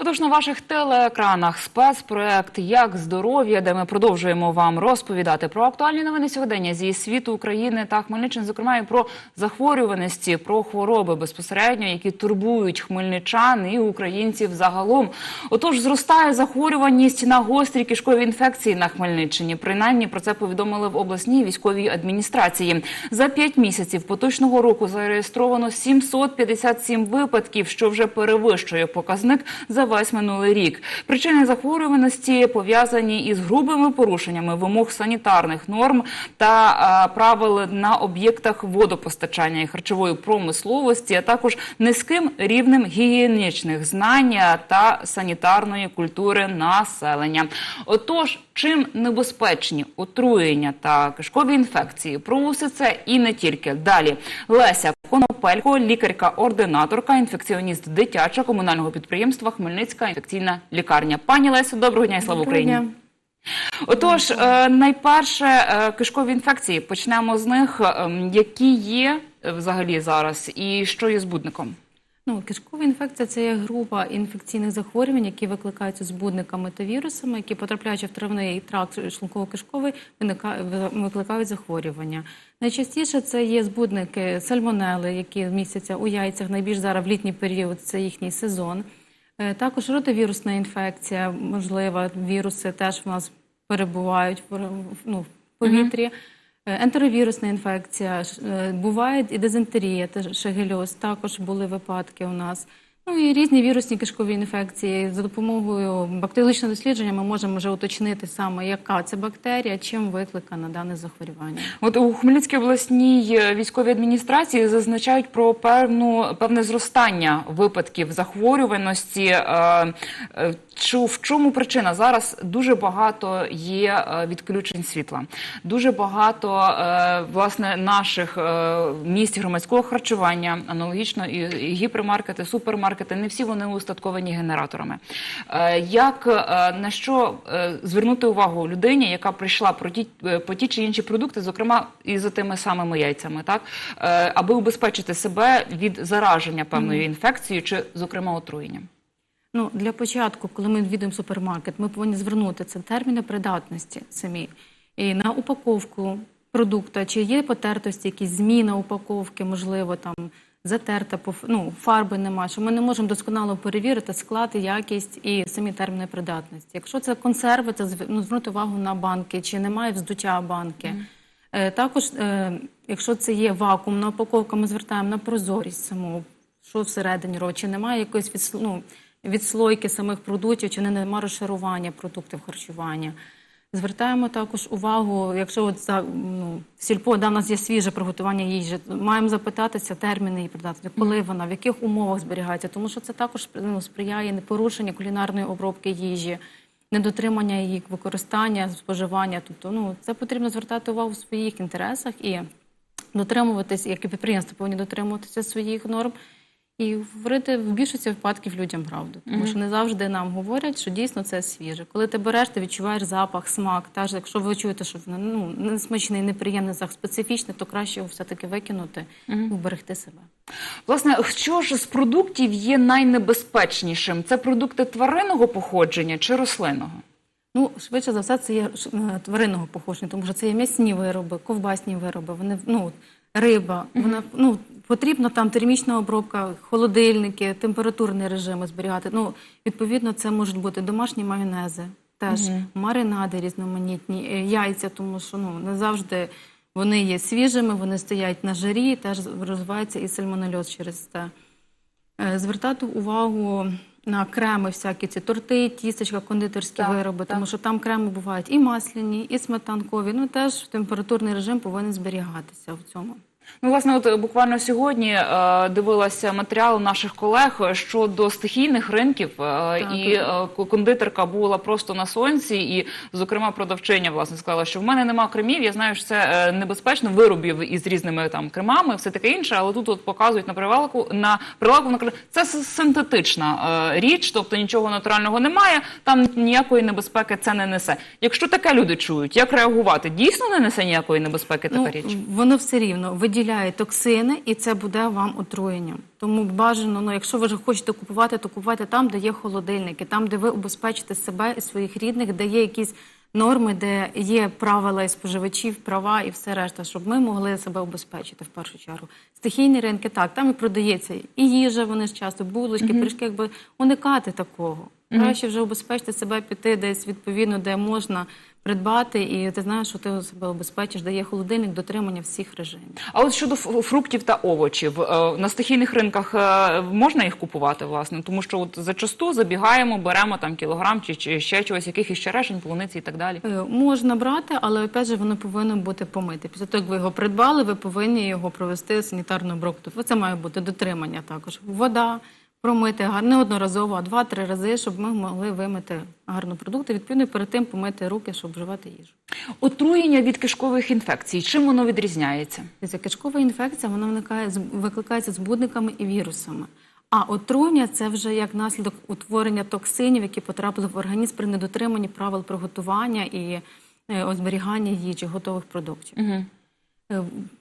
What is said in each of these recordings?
Отож, на ваших телеекранах спецпроект Як здоров'я, де ми продовжуємо вам розповідати про актуальні новини сьогодення зі світу України та Хмельниччини, зокрема і про захворюваності, про хвороби безпосередньо, які турбують хмельничан і українців загалом. Отож, зростає захворюваність на гострі кишкові інфекції на Хмельниччині. Принаймні про це повідомили в обласній військовій адміністрації. За п'ять місяців поточного року зареєстровано 757 випадків, що вже перевищує показник за весь минулий рік. Причини захворюваності пов'язані із грубими порушеннями вимог санітарних норм та правил на об'єктах водопостачання і харчової промисловості, а також низьким рівнем гігієнічних знань та санітарної культури населення. Отож, чим небезпечні отруєння та кишкові інфекції? Про усе це і не тільки далі. Леся Конопелько, лікарка-ординаторка, інфекціоніст дитячого комунального підприємства Хмельницька інфекційна лікарня. Пані Лесю, доброго дня і слава Україні. Отож, е, найперше е, кишкові інфекції. Почнемо з них. Ем, Які є е, взагалі зараз, і що є збудником? Ну, кишкова інфекція це є група інфекційних захворювань, які викликаються збудниками та вірусами, які потрапляючи в травний тракт шлунково-кишковий, викликають захворювання. Найчастіше це є збудники сальмонели, які містяться у яйцях. Найбільш зараз в літній період це їхній сезон. Е, Також ротовірусна інфекція, можлива, віруси теж в нас перебувають в, ну, в повітрі. Е, Ентеровірусна інфекція, е, буває і дизентерія, шагельоз, також були випадки у нас. Ну і різні вірусні кишкові інфекції. За допомогою бактеріологічного дослідження ми можемо вже уточнити саме, яка це бактерія, чим викликано дане захворювання. От у Хмельницькій обласній е, військовій адміністрації зазначають про певну певне зростання випадків захворюваності. Е, е, Чи в чому причина зараз дуже багато є відключень світла, дуже багато власне наших місць громадського харчування, аналогічно і гіпермаркети, супермаркети. Не всі вони устатковані генераторами. Е, Як е, на що е, звернути увагу людині, яка прийшла по ті чи інші продукти, зокрема і за тими самими яйцями, так аби убезпечити себе від зараження певною інфекцією чи, зокрема, отруєнням? Ну, для початку, коли ми відвідуємо супермаркет, ми повинні звернути це терміни придатності самі. І на упаковку продукту, чи є потертості, якісь зміна упаковки, можливо, там затерта, ну, фарби немає, що ми не можемо досконало перевірити склад, якість і самі терміни придатності. Якщо це консерви, то ну, звернути увагу на банки, чи немає вздуття банки. Е, Також, е, якщо це є вакуумна упаковка, ми звертаємо на прозорість саму, що всередині робить, чи немає якоїсь відс- ну, відслойки самих продуктів, чи немає розшарування продуктів харчування. Звертаємо також увагу, якщо от за ну, сільпо, да, в нас є свіже приготування їжі, маємо запитатися терміни її придатності, коли вона, в яких умовах зберігається, тому що це також ну, сприяє порушенню кулінарної обробки їжі, недотримання її використання, споживання. Тобто, ну це потрібно звертати увагу в своїх інтересах і дотримуватись, як і підприємства повинні дотримуватися своїх норм. І говорити в більшості випадків людям правду, тому що не завжди нам говорять, що дійсно це свіже. Коли ти береш, ти відчуваєш запах, смак. Та ж якщо ви чуєте, що воно ну несмачний, неприємний запах, специфічний, то краще його все таки викинути і вберегти себе. Власне, що ж з продуктів є найнебезпечнішим? Це продукти тваринного походження чи рослинного? Ну, швидше за все, це є е, тваринного походження, тому що це є м'ясні вироби, ковбасні вироби. Вони ну риба. Вона ну потрібна там термічна обробка, холодильники, температурні режими зберігати. Ну відповідно, це можуть бути домашні майонези, теж маринади різноманітні, е, яйця, тому що ну не завжди. Вони є свіжими, вони стоять на жарі, теж розвивається і сальмонельоз через це. Е, Звертати увагу на креми, всякі ці торти, тістечка, кондитерські Так, вироби, так. тому що там креми бувають і масляні, і сметанкові. Ну теж температурний режим повинен зберігатися в цьому. Ну, власне, от е, буквально сьогодні е, дивилася матеріал наших колег щодо стихійних ринків, е, і е, кондитерка була просто на сонці, і, зокрема, продавчиня власне сказала, що в мене нема кремів. Я знаю, що це е, небезпечно виробів із різними там кремами, все таке інше. Але тут от показують на прилавку на прилавку. Каже, це синтетична е, річ, тобто нічого натурального немає. Там ніякої небезпеки це не несе. Якщо таке люди чують, як реагувати? Дійсно не несе ніякої небезпеки така Ну, річ? воно все рівно виділяє виділяє токсини, і це буде вам отруєнням. Тому бажано, ну якщо ви вже хочете купувати, то купуйте там, де є холодильники, там, де ви убезпечите себе і своїх рідних, де є якісь норми, де є правила і споживачів, права і все решта, щоб ми могли себе убезпечити в першу чергу. Стихійні ринки, так, там і продається і їжа, вони ж часто, булочки, пиріжки, якби уникати такого. Краще вже убезпечити себе, піти десь відповідно, де можна придбати, і ти знаєш, що ти себе убезпечиш, де є холодильник, дотримання всіх режимів. А от щодо фруктів та овочів, е, на стихійних ринках е, можна їх купувати, власне? Тому що от зачасту забігаємо, беремо там кілограм чи, чи ще чогось, якихось черешень, полуниці і так далі. Е, Можна брати, але опять же воно повинно бути помите. Після того, як ви його придбали, ви повинні його провести санітарну обробку. Це має бути дотримання також. Вода промити гарно, не одноразово, а два-три рази, щоб ми могли вимити гарно продукти. Відповідно, перед тим помити руки, щоб вживати їжу. Отруєння від кишкових інфекцій. Чим воно відрізняється? Дивіться, кишкова інфекція вона виникає викликається збудниками і вірусами. А отруєння це вже як наслідок утворення токсинів, які потрапили в організм при недотриманні правил приготування і е, зберігання їжі, готових продуктів. Угу.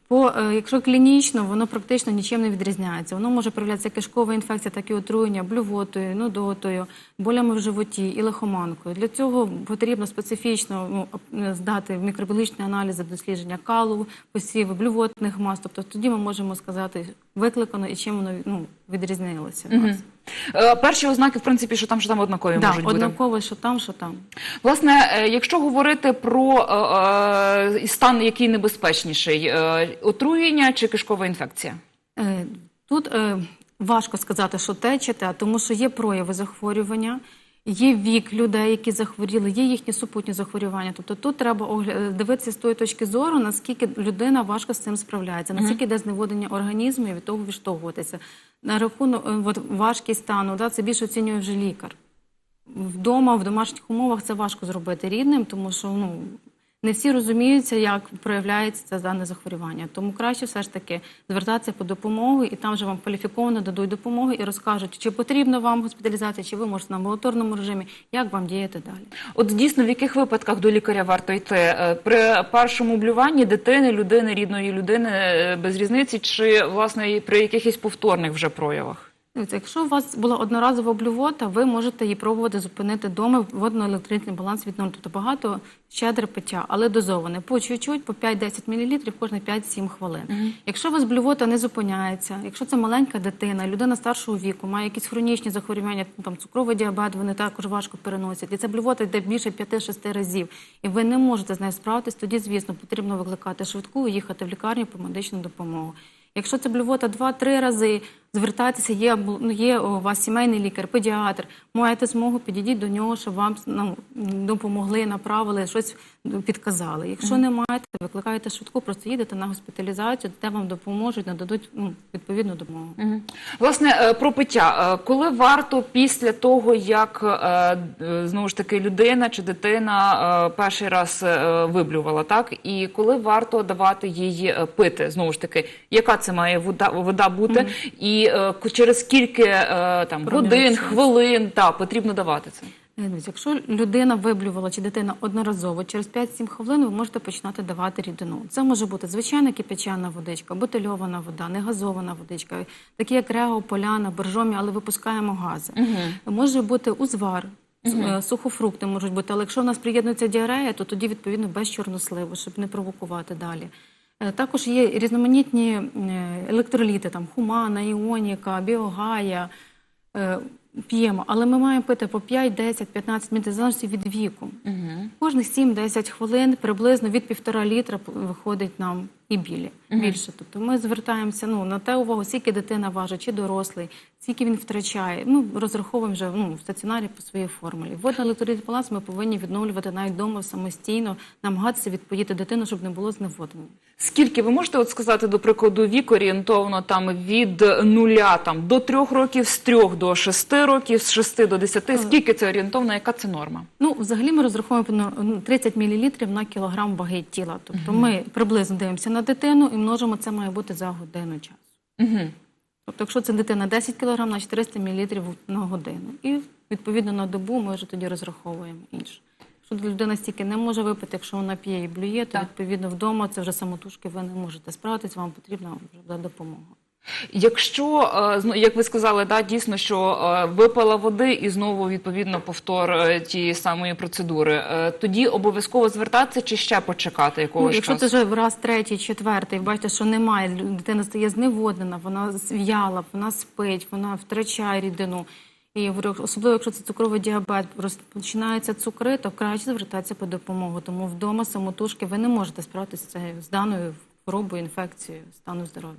По, е, якщо клінічно, воно практично нічим не відрізняється. Воно може проявлятися кишкова інфекція, так і отруєння блювотою, нудотою, болями в животі і лихоманкою. Для цього потрібно специфічно ну, е, здати мікробіологічні аналізи дослідження калу, посіву, блювотних мас. Тобто тоді ми можемо сказати, викликано і чим воно ну, відрізнилося. нас. Е, перші ознаки, в принципі, що там, що там однакові Да, можуть бути. однаково, що там, що там. Власне, е, якщо говорити про е, е, стан, який небезпечніший, е, отруєння чи кишкова інфекція? Е, Тут е, важко сказати, що те чи те, тому що є прояви захворювання, є вік людей, які захворіли, є їхні супутні захворювання. Тобто тут треба огля- дивитися з тої точки зору, наскільки людина важко з цим справляється, наскільки йде зневодення організму і від того відштовхуватися. На рахунок е, от, важкість стану, да, це більше оцінює вже лікар. Вдома, в домашніх умовах це важко зробити рідним, тому що ну, не всі розуміються, як проявляється це дане захворювання. Тому краще все ж таки звертатися по допомогу, і там вже вам кваліфіковано дадуть допомогу і розкажуть, чи потрібна вам госпіталізація, чи ви можете на амбулаторному режимі, як вам діяти далі. От дійсно, в яких випадках до лікаря варто йти? Е, При першому блюванні дитини, людини, рідної людини е, без різниці, чи власне при якихось повторних вже проявах? Дивіться, якщо у вас була одноразова блювота, ви можете її пробувати зупинити вдома водно-електричний баланс від нулю. Тобто багато щедре пиття, але дозоване. По чуть-чуть, по 5-10 мл кожні 5-7 хвилин. Якщо у вас блювота не зупиняється, якщо це маленька дитина, людина старшого віку, має якісь хронічні захворювання, там цукровий діабет, вони також важко переносять. І ця блювота йде більше 5-6 разів. І ви не можете з нею справитись, тоді, звісно, потрібно викликати швидку і їхати в лікарню по медичну допомогу. Якщо це блювота 2-3 рази, звертайтеся, є, ну, є у вас сімейний лікар, педіатр, маєте змогу, підійдіть до нього, щоб вам ну, допомогли, направили, щось підказали. Якщо не маєте, викликаєте швидку, просто їдете на госпіталізацію, де вам допоможуть, нададуть ну, відповідну допомогу. Власне, е, про пиття. Е, Коли варто після того, як е, знову ж таки людина чи дитина перший раз виблювала, так і коли варто давати їй пити, знову ж таки, яка це має вода, вода бути, і е, к- через скільки там годин, хвилин та потрібно давати це? Якщо людина виблювала чи дитина одноразово, через 5-7 хвилин ви можете починати давати рідину. Це може бути звичайна кипячана водичка, бутильована вода, негазована водичка, такі як рео, поляна, боржомі, але випускаємо гази. Може бути узвар. е, Сухофрукти можуть бути, але якщо в нас приєднується діарея, то тоді відповідно без чорносливу, щоб не провокувати далі. Е, Також є різноманітні е, електроліти, там хумана, іоніка, біогая, п'ємо, але ми маємо пити по 5, 10, 15 мл, залежно від віку. Кожних 7-10 хвилин приблизно від півтора літра виходить нам і білі, більше. Тобто ми звертаємося ну, на те увагу, скільки дитина важить, чи дорослий, скільки він втрачає. Ну, розраховуємо вже ну, в стаціонарі по своїй формулі. Водно електроліт баланс ми повинні відновлювати навіть вдома самостійно, намагатися відпоїти дитину, щоб не було зневоднення. Скільки ви можете от сказати, до прикладу, вік орієнтовно там від нуля там до трьох років, з трьох до шести років, з шести до десяти? Скільки це орієнтовно? Яка це норма? Ну, взагалі ми розраховуємо ну, 30 мл на кілограм ваги тіла. Тобто ми приблизно дивимося на дитину і множимо це має бути за годину часу. Угу. Тобто, якщо це дитина 10 кг, на 400 мл на годину. І відповідно на добу ми вже тоді розраховуємо інше. Якщо людина стільки не може випити, якщо вона п'є і блює, то Так. відповідно вдома це вже самотужки ви не можете справитись, вам потрібна вже допомога. Якщо е, як ви сказали, да дійсно, що е, випила води і знову відповідно повтор е, тієї самої процедури, тоді обов'язково звертатися чи ще почекати Ну, якогось якщо часу? це вже раз третій, четвертий, бачите, що немає, дитина стає зневоднена, вона в'яла, вона спить, вона втрачає рідину. І я говорю, особливо, якщо це цукровий діабет, розпочинаються цукри, то краще звертатися по допомогу. Тому вдома самотужки ви не можете справитися з даною хворобою, інфекцією, стану здоров'я.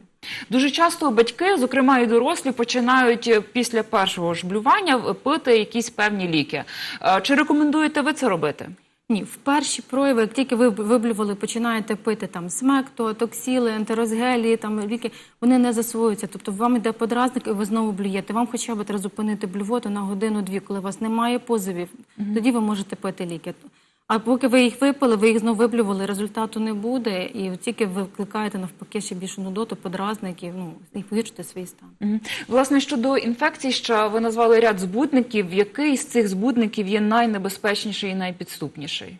Дуже часто батьки, зокрема і дорослі, починають е, після першого ж блювання пити якісь певні ліки. Е, Чи рекомендуєте ви це робити? Ні, в перші прояви, як тільки ви виблювали, починаєте пити там смекто, токсіли, ентерозгелії, там ліки, вони не засвоюються. Тобто вам йде подразник, і ви знову блюєте. Вам хоча б треба зупинити блювоту на годину-дві, коли у вас немає позовів, тоді ви можете пити ліки. А поки ви їх випили, ви їх знову виблювали, результату не буде, і тільки ви викликаєте навпаки ще більшу нудоту, подразників, ну і погіршите свій стан. Мгм. Власне, щодо інфекцій, що ви назвали ряд збудників, який з цих збудників є найнебезпечніший і найпідступніший?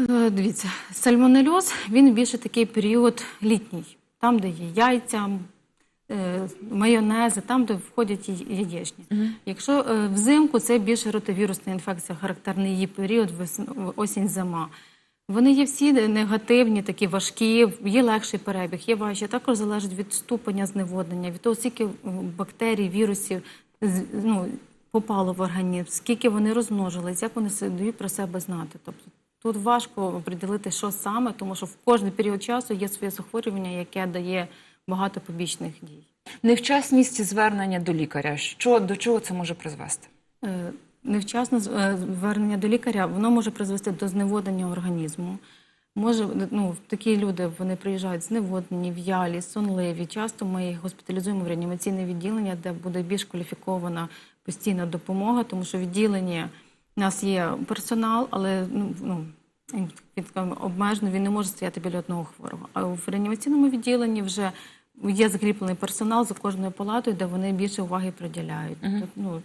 Е, Дивіться, сальмонельоз він більше такий період літній, там, де є яйця, майонези, там, де входять яєчні. Якщо е, взимку це більше ротовірусна інфекція, характерний її період, осінь, зима. Вони є всі негативні, такі важкі, є легший перебіг, є важчі. Також залежить від ступеня зневоднення, від того, скільки бактерій, вірусів ну, попало в організм, скільки вони розмножились, як вони дають про себе знати. Тобто тут важко оприділити, що саме, тому що в кожний період часу є своє захворювання, яке дає багато побічних дій. Невчасність звернення до лікаря. Що до чого це може призвести? Е, Невчасне е, звернення до лікаря воно може призвести до зневоднення організму. Може, ну, такі люди вони приїжджають зневоднені, в'ялі, сонливі. Часто ми їх госпіталізуємо в реанімаційне відділення, де буде більш кваліфікована постійна допомога, тому що в відділенні у нас є персонал, але ну, ну, обмежено, він не може стояти біля одного хворого. А в реанімаційному відділенні вже є закріплений персонал за кожною палатою, де вони більше уваги приділяють. Тобто, ну,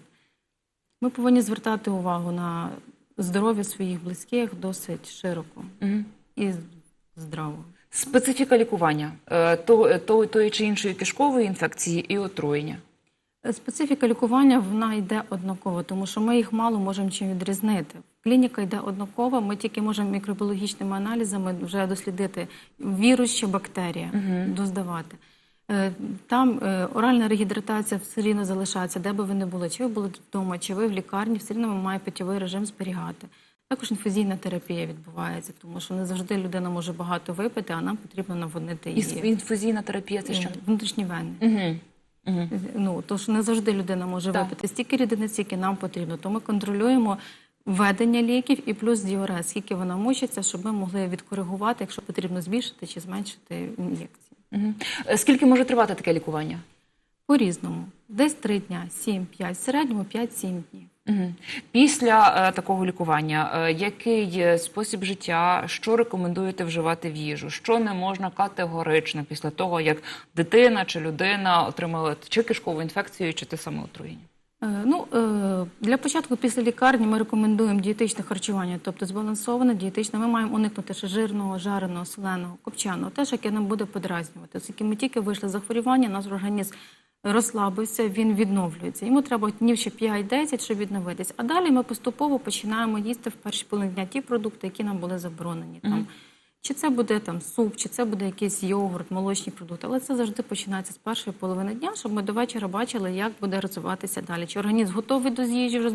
ми повинні звертати увагу на здоров'я своїх близьких досить широко Мгм. і здраво. Специфіка лікування е, то, то, тої чи іншої кишкової інфекції і отруєння. Специфіка лікування вона йде однаково, тому що ми їх мало можемо чим відрізнити. Клініка йде однакова, ми тільки можемо мікробіологічними аналізами вже дослідити вірус чи бактерія, доздавати. Е, Там е, оральна регідратація все рівно залишається, де би ви не були, чи ви були вдома, чи ви в лікарні, все рівно має питьовий режим зберігати. Також інфузійна терапія відбувається, тому що не завжди людина може багато випити, а нам потрібно наводнити І її. інфузійна терапія це що? Е, Внутрішні вени. Угу. Угу. Ну, то що не завжди людина може Так. випити стільки рідини, скільки нам потрібно. То ми контролюємо введення ліків і плюс діурез, скільки вона мучиться, щоб ми могли відкоригувати, якщо потрібно збільшити чи зменшити ін'єкції. Угу. Скільки може тривати таке лікування? По-різному. Десь 3 дня, 7-5, в середньому 5-7 днів. Після е, такого лікування, е, який спосіб життя, що рекомендуєте вживати в їжу? Що не можна категорично після того, як дитина чи людина отримала чи кишкову інфекцію, чи те саме отруєння? Е, Ну, для початку після лікарні ми рекомендуємо дієтичне харчування, тобто збалансоване дієтичне. Ми маємо уникнути ще жирного, жареного, соленого, копчаного, теж яке нам буде подразнювати. Оскільки ми тільки вийшли з захворювання, наш організм розслабився, він відновлюється. Йому треба днів ще 5-10, щоб відновитись. А далі ми поступово починаємо їсти в перші половині дня ті продукти, які нам були заборонені. Там, чи це буде там суп, чи це буде якийсь йогурт, молочні продукти. Але це завжди починається з першої половини дня, щоб ми до вечора бачили, як буде розвиватися далі. Чи організм готовий до вже,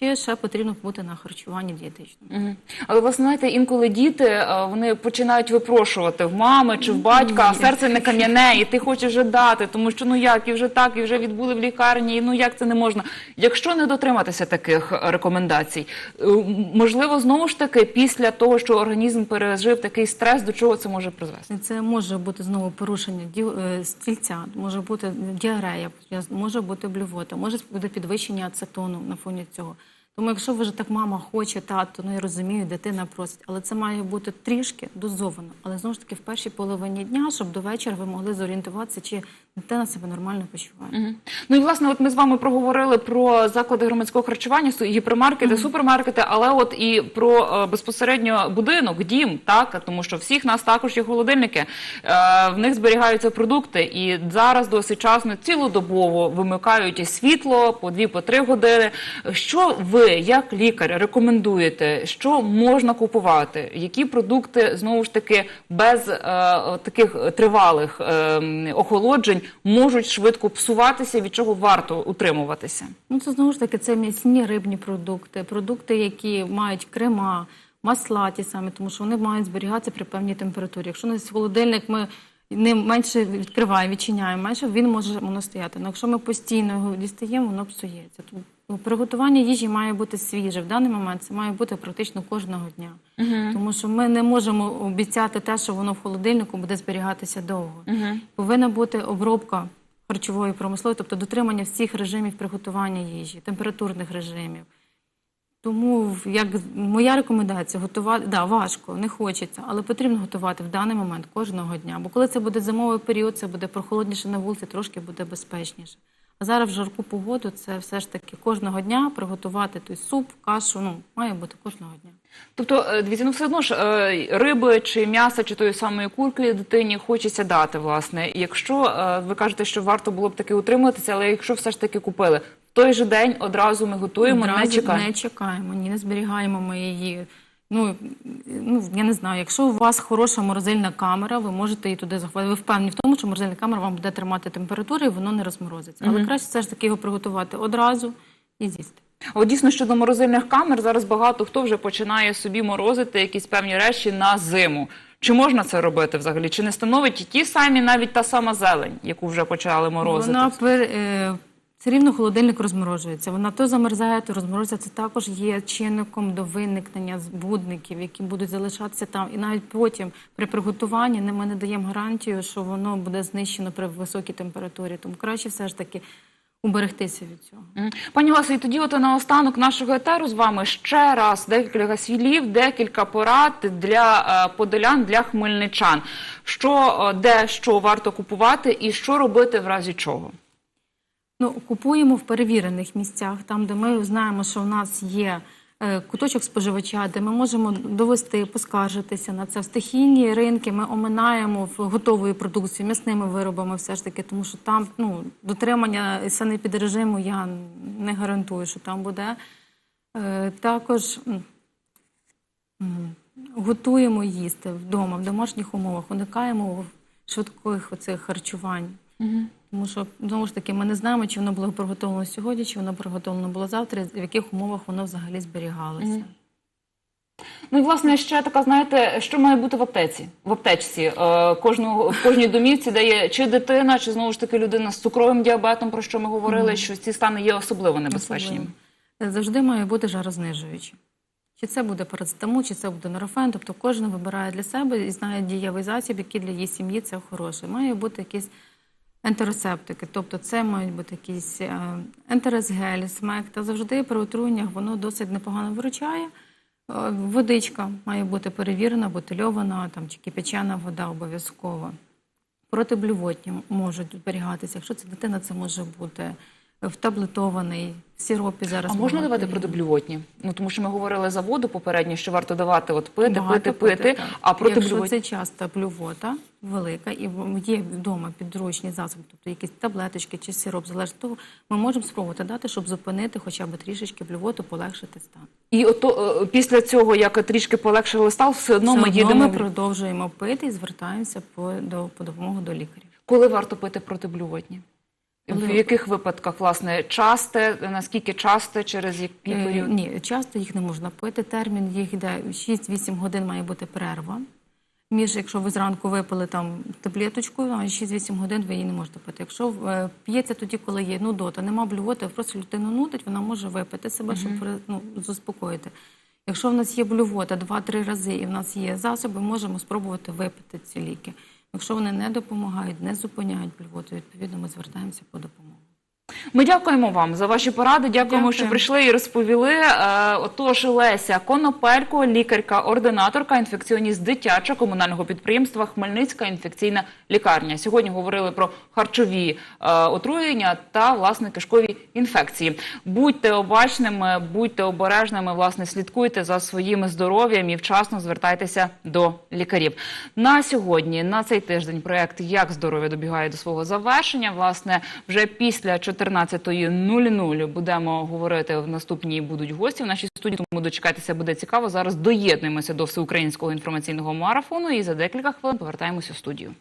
чи ще потрібно бути на харчуванні дієтичному. Угу. Але ви знаєте, інколи діти е, вони починають випрошувати в мами чи в батька, а серце не кам'яне, і ти хочеш вже дати, тому що ну як і вже так, і вже відбули в лікарні, і ну як це не можна. Якщо не дотриматися таких е, рекомендацій, е, можливо, знову ж таки, після того, що організм пережив такий стрес, до чого це може призвести? Це може бути знову порушення стільця, може бути діарея, може бути блювота, може бути підвищення ацетону на фоні цього. Тому, якщо вже так мама хоче, тато, ну я розумію, дитина просить, але це має бути трішки дозовано. Але знову ж таки в першій половині дня, щоб до вечора ви могли зорієнтуватися, чи дитина себе нормально почуває. Мгм. Ну і власне, от ми з вами проговорили про заклади громадського харчування, гіпермаркети, супермаркети, але от і про е, безпосередньо будинок, дім, так тому що всіх нас також є холодильники. Е, в них зберігаються продукти, і зараз досить часно цілодобово вимикають світло по дві, по три години. Що ви, як лікар, рекомендуєте? Що можна купувати? Які продукти знову ж таки без е, таких тривалих е, охолоджень можуть швидко псуватися, від чого варто утримуватися? Ну, це знову ж таки це м'ясні рибні продукти, продукти, які мають крема, масла ті самі, тому що вони мають зберігатися при певній температурі. Якщо у нас холодильник ми не менше відкриваємо, відчиняємо, менше він може воно стояти. Але якщо ми постійно його дістаємо, воно псується. Тому приготування їжі має бути свіже. В даний момент це має бути практично кожного дня. Тому що ми не можемо обіцяти те, що воно в холодильнику буде зберігатися довго. Повинна бути обробка харчової промислової, тобто дотримання всіх режимів приготування їжі, температурних режимів. Тому як моя рекомендація готувати да, важко, не хочеться, але потрібно готувати в даний момент кожного дня. Бо коли це буде зимовий період, це буде прохолодніше на вулиці, трошки буде безпечніше. А зараз в жарку погоду це все ж таки кожного дня приготувати той суп, кашу. Ну має бути кожного дня. Тобто, е, дивіться, ну все одно ж е, риби чи м'яса, чи тої самої курки дитині хочеться дати, власне. Якщо е, ви кажете, що варто було б таки утримуватися, але якщо все ж таки купили, в той же день одразу ми готуємо, не чекаємо. не чекаємо, ні, не зберігаємо ми її. Ну, ну я не знаю, якщо у вас хороша морозильна камера, ви можете її туди заховати. Ви впевнені в тому, що морозильна камера вам буде тримати температуру і воно не розморозиться. Але краще все ж таки його приготувати одразу і з'їсти. От дійсно щодо морозильних камер, зараз багато хто вже починає собі морозити якісь певні речі на зиму. Чи можна це робити взагалі? Чи не становить і ті самі навіть та сама зелень, яку вже почали морозити? Вона пер, е, все рівно холодильник розморожується. Вона то замерзає, то розморозиться. Це також є чинником до виникнення збудників, які будуть залишатися там. І навіть потім при приготуванні ми не даємо гарантію, що воно буде знищено при високій температурі. Тому краще все ж таки уберегтися від цього. Пані Ласо, і тоді от наостанок нашого етеру з вами ще раз декілька слів, декілька порад для е, подолян, для хмельничан. Що, е, де, що варто купувати і що робити в разі чого? Ну, купуємо в перевірених місцях, там, де ми знаємо, що в нас є е, куточок споживача, де ми можемо довести, поскаржитися на це. В стихійні ринки ми оминаємо готовою продукцією, м'ясними виробами, все ж таки, тому що там ну, дотримання санепідрежиму я не гарантую, що там буде. Е, Також готуємо їсти вдома, в домашніх умовах, уникаємо швидких оцих харчувань. Тому що знову ж таки ми не знаємо, чи воно було приготовлено сьогодні, чи воно приготовлено було завтра, в яких умовах воно взагалі зберігалося. Ну і власне ще така, знаєте, що має бути в аптеці? В аптечці е, кожного в кожній домівці, де є чи дитина, чи знову ж таки людина з цукровим діабетом, про що ми говорили, що ці стани є особливо небезпечними. Завжди має бути жарознижуючі. Чи це буде парацетамол, чи це буде норофен. Тобто кожен вибирає для себе і знає дієвий засіб, який для її сім'ї це хороший. Має бути якісь ентеросептики, тобто це мають бути якісь е, ентеросгель, смек. Та завжди при отруєннях воно досить непогано виручає. Е, Водичка має бути перевірена, бутильована там, чи кипячена вода обов'язково. Протиблювотні можуть зберігатися. Якщо це дитина, це може бути в таблетований, в сиропі зараз. А можна давати протиблювотні? Ну тому що ми говорили за воду попередньо, що варто давати от пити, Багато пити, пити, так. а Якщо це часто блювота велика, і є вдома підручні засоби, тобто якісь таблеточки чи сироп, залежить того, ми можемо спробувати дати, щоб зупинити хоча б трішечки блювоту, полегшити стан. І ото е, після цього, як трішки полегшили стан, все одно Все ми одно їдемо. ми продовжуємо пити і звертаємося по, до, по допомогу до лікарів. Коли варто пити протиблювотні? В яких випадках, власне, часте, наскільки часте, через який Е, період? Ні, часто їх не можна пити. Термін їх йде 6-8 годин має бути перерва. Між, якщо ви зранку випили там таблеточку, а 6-8 годин ви її не можете пити. Якщо е, п'ється тоді, коли є нудота, нема блювоти, просто людину нудить, вона може випити себе, щоб ну, заспокоїти. Якщо в нас є блювота 2-3 рази і в нас є засоби, можемо спробувати випити ці ліки. Якщо вони не допомагають, не зупиняють блювоту, відповідно ми звертаємося по допомогу. Ми дякуємо вам за ваші поради. Дякуємо, Дякую. що прийшли і розповіли. Е, Отож, Леся Конопелько, лікарка-ординаторка, інфекціоніст дитяча комунального підприємства Хмельницька інфекційна лікарня. Сьогодні говорили про харчові е, отруєння та власне кишкові інфекції. Будьте обачними, будьте обережними. Власне, слідкуйте за своїм здоров'ям і вчасно звертайтеся до лікарів. На сьогодні, на цей тиждень, проект Як здоров'я добігає до свого завершення. Власне, вже після 14.00 будемо говорити в наступній будуть гості в нашій студії. Тому дочекайтеся, буде цікаво. Зараз доєднуємося до всеукраїнського інформаційного марафону і за декілька хвилин повертаємося в студію.